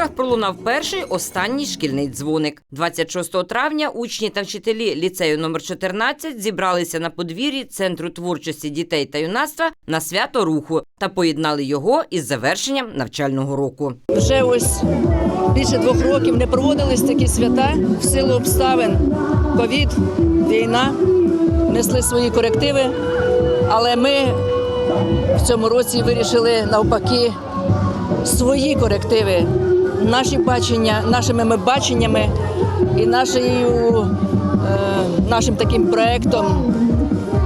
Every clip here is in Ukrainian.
звуках пролунав перший останній шкільний дзвоник. 26 травня учні та вчителі ліцею номер 14 зібралися на подвір'ї Центру творчості дітей та юнацтва на свято руху та поєднали його із завершенням навчального року. Вже ось більше двох років не проводились такі свята в силу обставин. Ковід, війна, несли свої корективи. Але ми в цьому році вирішили навпаки свої корективи, наші бачення, нашими ми баченнями і нашою, е, нашим таким проектом,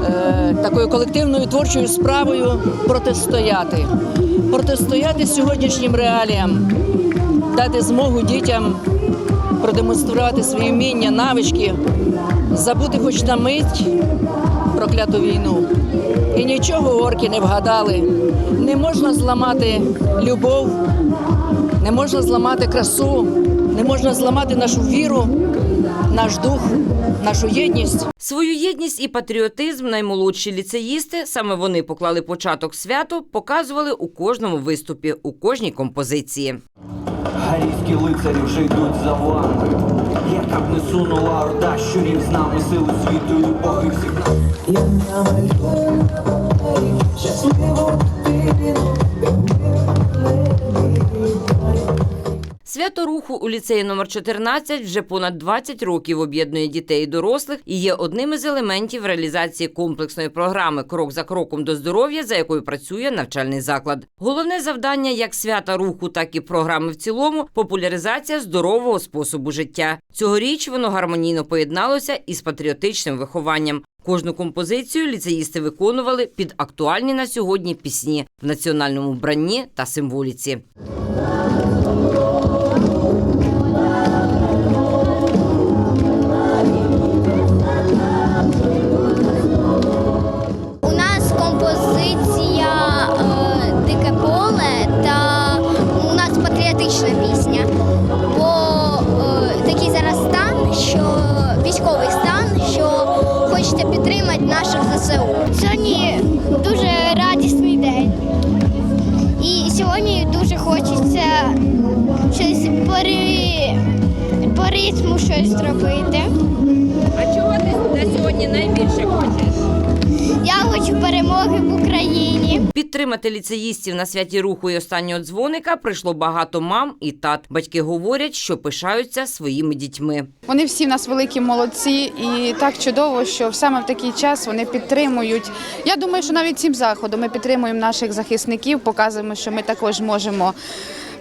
е, такою колективною творчою справою протистояти. Протистояти сьогоднішнім реаліям, дати змогу дітям продемонструвати свої вміння, навички, забути хоч на мить прокляту війну. І нічого орки не вгадали. Не можна зламати любов, не можна зламати красу, не можна зламати нашу віру, наш дух, нашу єдність. Свою єдність і патріотизм наймолодші ліцеїсти, саме вони поклали початок святу, показували у кожному виступі, у кожній композиції. Гарійські лицарі вже йдуть за вами. Яка б не сунула орда, щурів з нами сили світу і любові всіх нас. Свято руху у ліцеї номер 14 вже понад 20 років об'єднує дітей і дорослих і є одним із елементів реалізації комплексної програми Крок за кроком до здоров'я, за якою працює навчальний заклад. Головне завдання як свята руху, так і програми в цілому популяризація здорового способу життя. Цьогоріч воно гармонійно поєдналося із патріотичним вихованням. Кожну композицію ліцеїсти виконували під актуальні на сьогодні пісні в національному вбранні та символіці. Військовий стан, що хочете підтримати наших ЗСУ. Сьогодні дуже радісний день. І сьогодні дуже хочеться щось по, по ритму щось зробити. А чого ти сьогодні найбільше хочеш? Я хочу перемоги в Україні. Підтримати ліцеїстів на святі руху і останнього дзвоника прийшло багато мам і тат. Батьки говорять, що пишаються своїми дітьми. Вони всі в нас великі молодці, і так чудово, що саме в такий час вони підтримують. Я думаю, що навіть цим заходом ми підтримуємо наших захисників, показуємо, що ми також можемо.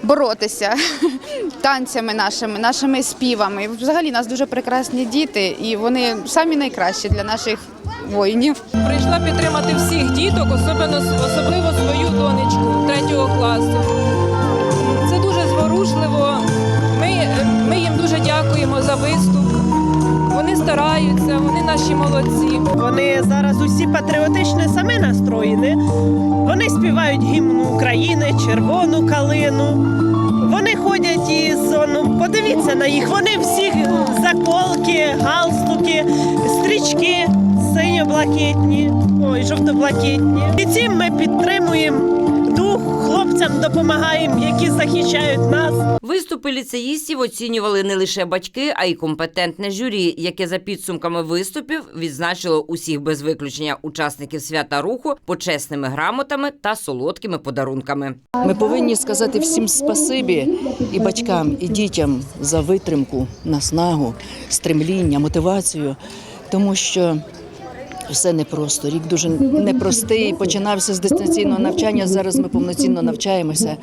Боротися танцями нашими, нашими співами. Взагалі у нас дуже прекрасні діти, і вони самі найкращі для наших воїнів. Прийшла підтримати всіх діток, особливо, особливо свою донечку третього класу. Це дуже зворушливо. Ми, ми їм дуже дякуємо за виступ. Вони стараються, вони наші молодці. Вони зараз усі патріотично самі настроєні. Вони співають гімн України, червону калину. Вони ходять із ну, подивіться на їх. Вони всі заколки, галстуки, стрічки синьо-блакитні, ой, жовто-блакитні. І цим ми підтримуємо дух, хлопцям допомагаємо, які захищають нас. Виступи ліцеїстів оцінювали не лише батьки, а й компетентне журі, яке за підсумками виступів відзначило усіх без виключення учасників свята руху почесними грамотами та солодкими подарунками. Ми повинні сказати всім спасибі і батькам, і дітям за витримку, наснагу, стремління, мотивацію, тому що. Все непросто. Рік дуже непростий. Починався з дистанційного навчання. Зараз ми повноцінно навчаємося.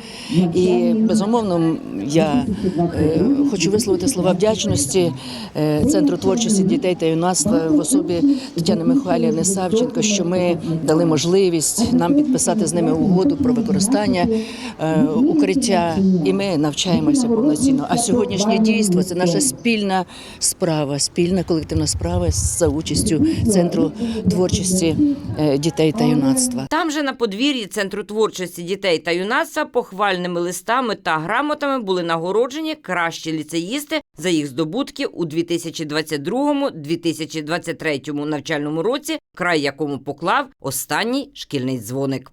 І безумовно я е, хочу висловити слова вдячності е, Центру творчості дітей та юнацтва в особі Тетяни Михайлівни Савченко, що ми дали можливість нам підписати з ними угоду про використання е, укриття, і ми навчаємося повноцінно. А сьогоднішнє дійство це наша спільна справа, спільна колективна справа за участю центру творчості е, дітей та юнацтва. Там же на подвір'ї Центру творчості дітей та юнацтва похвальними листами та грамотами були нагороджені кращі ліцеїсти за їх здобутки у 2022-2023 навчальному році, край якому поклав останній шкільний дзвоник.